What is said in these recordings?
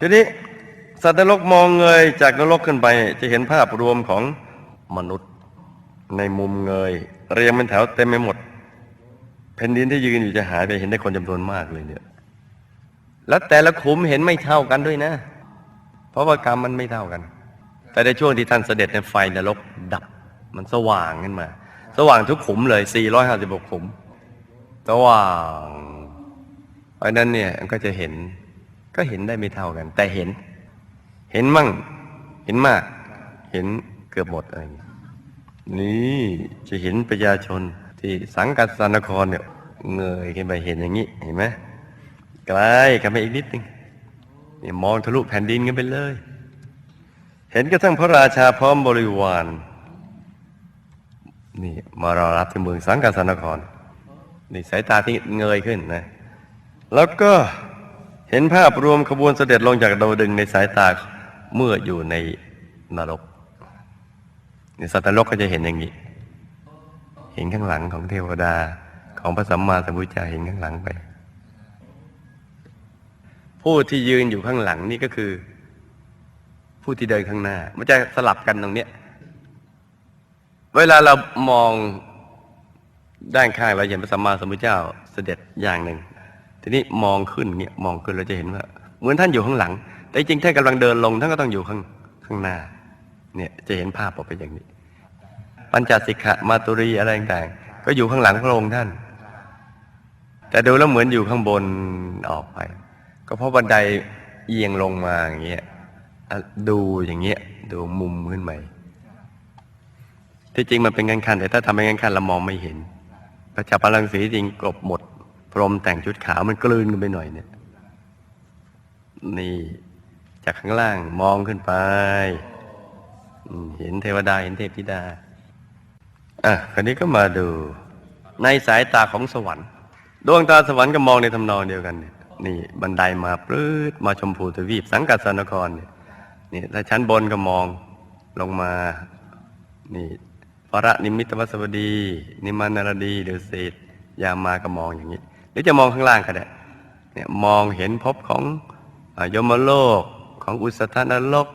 ทีนี้สัตว์นรกมองเงยจากนรกขึ้นไป จะเห็นภาพรวมของมนุษย์ ในมุมเงย เรียงเป็นแถวเต็มไปหมดแผ่นดินที่ยืนอยู่จะหายไปเห็นได้คนจำนวนมากเลยเนี่ย แล้วแต่ละขุมเห็นไม่เท่ากันด้วยนะ เพราะว่ากรรมมันไม่เท่ากัน แต่ในช่วงที่ท่านเสด็จในไฟนรกดับ มันสว่างขึ้นมา สว่างทุกขุมเลย 456ขุมสว่างเพราะนั้นเนี่ยมันก็จะเห็น ก็เห็นได้ไม่เท่ากัน แต่เห็น เห็นมั่ง เห็นมาก เห็นเกือบหมดอะไรอย่างเงี้ยนี่จะเห็นประชาชนที่สังกัดสานครเนี่ยเงยขึ้นไปเห็นอย่างนี้เห็นไหมไกลกันไปอีกนิดนึงนี่มองทะลุแผ่นดินกันไปเลย เห็นกระทั่งพระราชาพร้อมบริวารนี่มารอรับที่เมืองสังกัดสานครนี่สายตาที่เงยขึ้นนะ แล้วก็ เห็นภาพรวมขบวนเสด็จลงจากดาวดึงในสายตาเมื่ออยู่ในนรกในสัตว์นรกก็จะเห็นอย่างนี้ เห็นข้างหลังของเทวดาของพระสัมมาสัมพุทธเจ้าเห็นข้างหลังไป ผู้ที่ยืนอยู่ข้างหลังนี่ก็คือ ผู้ที่เดินข้างหน้า มันจะสลับกันตรงเนี้ย เวลาเรามองด้านข้างเราเห็นพระสัมมาสัมพุทธเจ้าเสด็จอย่างหนึ่ง ทีนี้มองขึ้นเนี่ยมองขึ้นเราจะเห็นว่า เหมือนท่านอยู่ข้างหลัง แต่จริงท่านกำลังเดินลงท่านก็ต้องอยู่ข้างข้างหน้า เนี่ยจะเห็นภาพออกไปอย่างนี้ ปัญจสิกขะมาตุรีอะไรต่างๆก็อยู่ข้างหลังพระองค์ท่าน แต่ดูแล้วเหมือนอยู่ข้างบนออกไป ก็เพราะบันไดเอียงลงมาอย่างเงี้ยดูอย่างเงี้ยดูมุมขึ้นไปที่จริงมันเป็นงันคันแต่ถ้าทำเป็นงันคันเรามองไม่เห็นพระจับพลังสีจริงกลบหมด พรมแต่งชุดขาวมันกลืนกันไปหน่อยเนี่ย นี่ จากข้างล่างมองขึ้นไป เห็นเทวดาเห็นเทพธิดา อะคราวนี้ก็มาดู ในสายตาของสวรรค์ ดวงตาสวรรค์ก็มองในทำนองเดียวกันเนี่ยนี่ บันไดมาปลื้ดมาชมพูทวีป สังกัดสนครเนี่ยนี่ถ้าชั้นบนก็มองลงมา นี่พระนิมิตวสวดี นิมานารดีหรือเศษยามาก็มองอย่างนี้ หรือจะมองข้างล่างก็ได้เนี่ยมองเห็นภพของอยมโลกของอุสธานรก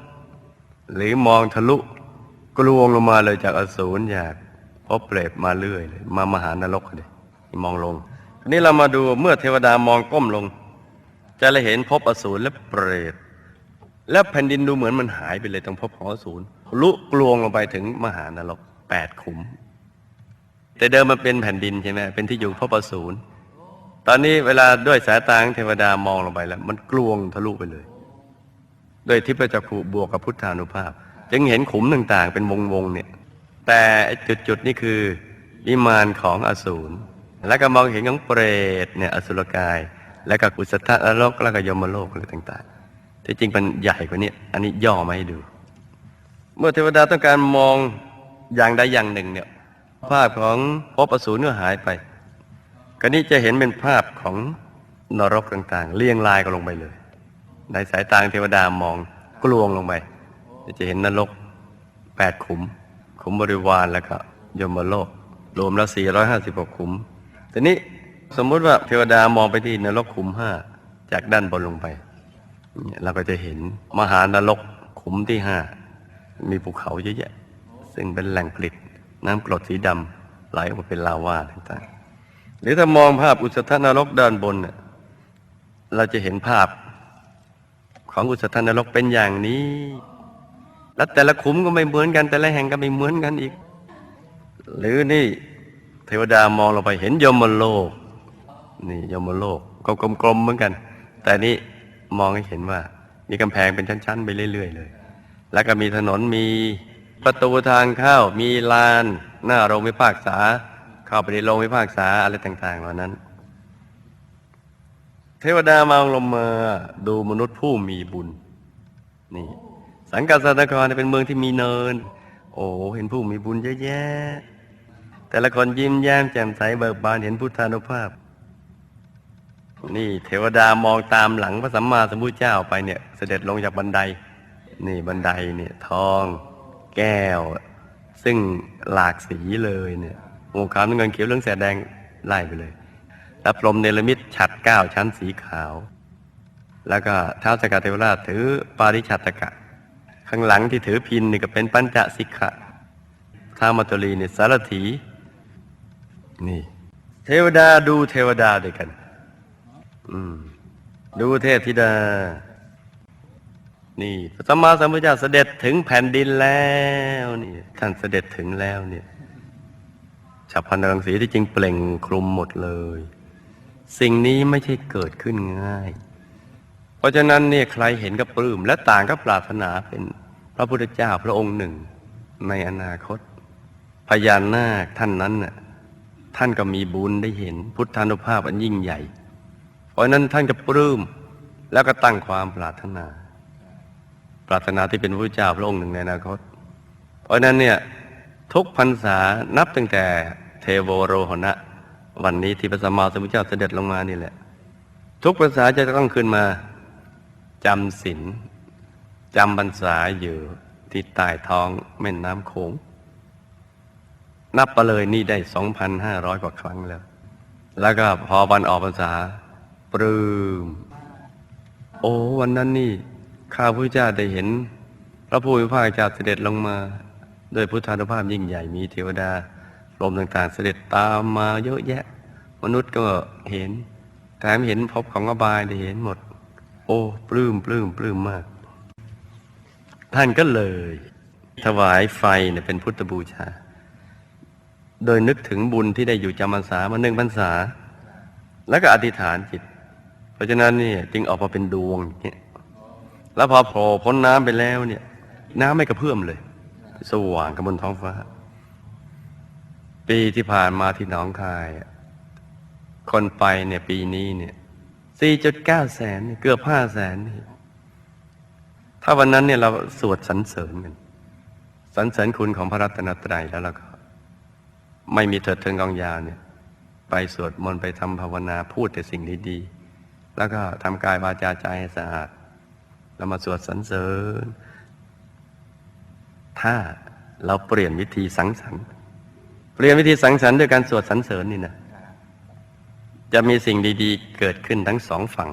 หรือมองทะลุกลวงลงมาเลยจากอสูรอยากพบเปรตมาเรื่อยเลยมามหานรกเลยมองลงทีนี้เรามาดูเมื่อเทวดามองก้มลง จะเลยเห็นพบอสูรและเปรตแล้วแผ่นดินดูเหมือนมันหายไปเลยตรงพบของอสูรลุกลวงลงไปถึงมหานรกแปดขุม แต่เดิมมันเป็นแผ่นดินใช่ไหมเป็นที่อยู่พบอสูร ตอนนี้เวลาด้วยสายตาของเทวดามองลงไปแล้ว มันกลวงทะลุไปเลย ด้วยทิพยจักขุบวกกับพุทธานุภาพ จึงเห็นขุมต่างๆ เป็นวงๆเนี่ย แต่ไอ้จุดๆนี่คือวิมานของอสูรแล้วก็มองเห็นของเปรตเนี่ยอสุรกาย แล้วก็กุศลนรกแล้วก็ยมโลกอะไรต่างๆ ที่จริงมันใหญ่กว่านี้อันนี้ย่อมาให้ดู เมื่อเทวดาต้องการมองอย่างใดอย่างหนึ่งเนี่ยภาพของภพอสูรก็หายไป ก็นี้จะเห็นเป็นภาพของนรกต่างๆ เรียงรายกันลงไปเลย ในสายตาเทวดามองกลวงลงไปจะเห็นนรกแปดขุม ขุมบริวารแล้วก็ยมโลก รวมแล้ว 456 ขุมทีนี้สมมุติว่าเทวดามองไปที่นรกขุมห้าจากด้านบนลงไปเนี่ยเราก็จะเห็นมหานรกขุมที่ห้ามีภูเขาเยอะแยะ ซึ่งเป็นแหล่งผลิตน้ำกรดสีดำไหลออกมาเป็นลาวาต่างๆ หรือถ้ามองภาพอุสธนรกด้านบนเนี่ยเราจะเห็นภาพของอุสธนรกเป็นอย่างนี้ แล้วแต่ละขุมก็ไม่เหมือนกัน แต่ละแห่งก็ไม่เหมือนกันอีก หรือนี่เทวดามองลงไปเห็นยมโลก นี่ยมโลกก็กลมๆเหมือนกัน แต่นี่มองให้เห็นว่า มีกำแพงเป็นชั้นๆ ไปเรื่อย ๆ เลย แล้วก็มีถนนมีประตูทางเข้ามีลาน หน้าโรงพิพากษา เข้าไปในโรงพิพากษาอะไรต่าง ๆ เหล่านั้น เทวดามองลงมาดูมนุษย์ผู้มีบุญ นี่ สังกัดสนครเป็นเมืองที่มีเนิน โอ้เห็นผู้มีบุญเยอะแยะ แต่ละคนยิ้มแย้มแจ่มใสเบิกบานเห็นพุทธานุภาพ นี่ เทวดามองตามหลังพระสัมมาสัมพุทธเจ้าไปเนี่ย เสด็จลงจากบันได นี่บันไดเนี่ยทอง แก้ว ซึ่งหลากสีเลยเนี่ย โอ้ขาวน้ำเงินเขียวเหลืองแสดแดงไล่ไปเลย แล้วพรมเนรมิตฉัดเก้าชั้นสีขาว แล้วก็เท้าสกาเทวราชถือปาริชัตกะ ข้างหลังที่ถือพินนี่ก็เป็นปัญจสิกขะท้ามัตตุลีเนี่ยสารถี นี่ เทวดาดูเทวดาด้วยกัน อืม ดูเทพธิดา นี่พระสัมมาสัมพุทธเจ้าเสด็จถึงแผ่นดินแล้วนี่ท่านเสด็จถึงแล้วเนี่ย ฉับพลันรังสีที่จริงเปล่งคลุมหมดเลย สิ่งนี้ไม่ใช่เกิดขึ้นง่าย เพราะฉะนั้นเนี่ยใครเห็นก็ปลื้มและต่างก็ปรารถนาเป็นพระพุทธเจ้าพระองค์หนึ่ง ในอนาคต พญานาคท่านนั้นน่ะท่านก็มีบุญได้เห็นพุทธานุภาพอันยิ่งใหญ่ เพราะฉะนั้นท่านก็ปลื้มแล้วก็ตั้งความปรารถนา ปรารถนาที่เป็นพระเจ้าพระองค์หนึ่งในอนาคต เพราะฉะนั้นเนี่ยทุกพรรษานับตั้งแต่ เทโวโรหณะ วันนี้ที่พระสัมมาสัมพุทธเจ้าเสด็จลงมานี่แหละ ทุกพรรษาจะต้องขึ้นมาจำศีลจำพรรษาอยู่ที่ใต้ท้องแม่น้ำโขง นับไปเลยนี่ได้ 2,500 กว่าครั้งแล้ว แล้วก็พอวันออกพรรษาปรื้มโอ้วันนั้นนี่ข้าพระเจ้าได้เห็น พระผู้มีพระเจ้าเสด็จลงมา ด้วยพุทธานุภาพยิ่งใหญ่มีเทวดา ลมต่างๆ เสด็จตามมาเยอะแยะ มนุษย์ก็เห็นแถมเห็นภพของอบายได้เห็นหมด โอ้ปลื้มปลื้มปลื้มมาก ท่านก็เลย ถวายไฟเนี่ยเป็นพุทธบูชา โดยนึกถึงบุญที่ได้อยู่จำพรรษามาหนึ่งพรรษา แล้วก็อธิษฐานจิต เพราะฉะนั้นเนี่ยจึงออกมาเป็นดวงอย่างเนี่ยแล้วพอโผล่พ้นน้ำไปแล้วเนี่ย น้ำไม่กระเพื่อมเลย สว่างกับบนท้องฟ้า ปีที่ผ่านมาที่หนองคาย คนไปเนี่ยปีนี้เนี่ย4.9 แสน เกือบ 5 แสนนี่ถ้าวันนั้นเนี่ยเราสวดสรรเสริญกันสรรเสริญคุณของพระรัตนตรัยแล้วเราก็ ไม่มีเถิดเทิงกองยาวเนี่ย ไปสวดมนต์ไปทำภาวนาพูดแต่สิ่งดีๆ แล้วก็ทำกายวาจาใจให้สะอาดแล้วมาสวดสรรเสริญ ถ้าเราเปลี่ยนวิธีสังสรรค์ เปลี่ยนวิธีสังสรรค์ด้วยการสวดสรรเสริญนี่นะจะมีสิ่งดีๆ เกิดขึ้นทั้งสองฝั่ง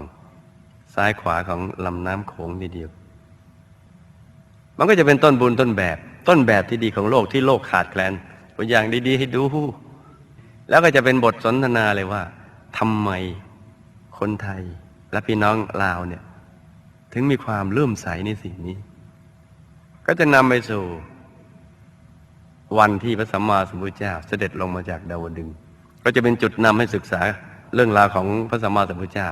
ซ้ายขวาของลำน้ำโขงทีเดียว มันก็จะเป็นต้นบุญต้นแบบ ต้นแบบที่ดีของโลกที่โลกขาดแคลนตัวอย่างดีๆ ให้ดู แล้วก็จะเป็นบทสนทนาเลยว่าทำไมคนไทยและพี่น้องลาวเนี่ย ถึงมีความเลื่อมใสในสิ่งนี้ ก็จะนำไปสู่ วันที่พระสัมมาสัมพุทธเจ้าเสด็จลงมาจากดาวดึง ก็จะเป็นจุดนำให้ศึกษาเรื่องราวของพระสัมมาสัมพุทธเจ้า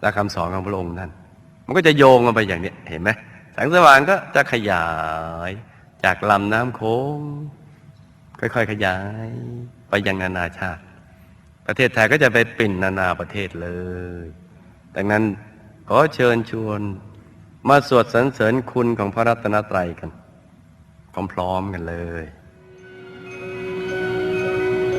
และคำสอนของพระองค์นั่น มันก็จะโยงกันไปอย่างนี้เห็นไหมแสงสว่างก็จะขยายจากลำน้ำโค้ง ค่อยๆ ขยายไปยังนานาชาติ ประเทศไทยก็จะไปปิ่นนานาประเทศเลย ดังนั้นขอเชิญชวนมาสวดสรรเสริญคุณของพระรัตนตรัยกันพร้อมๆกันเลย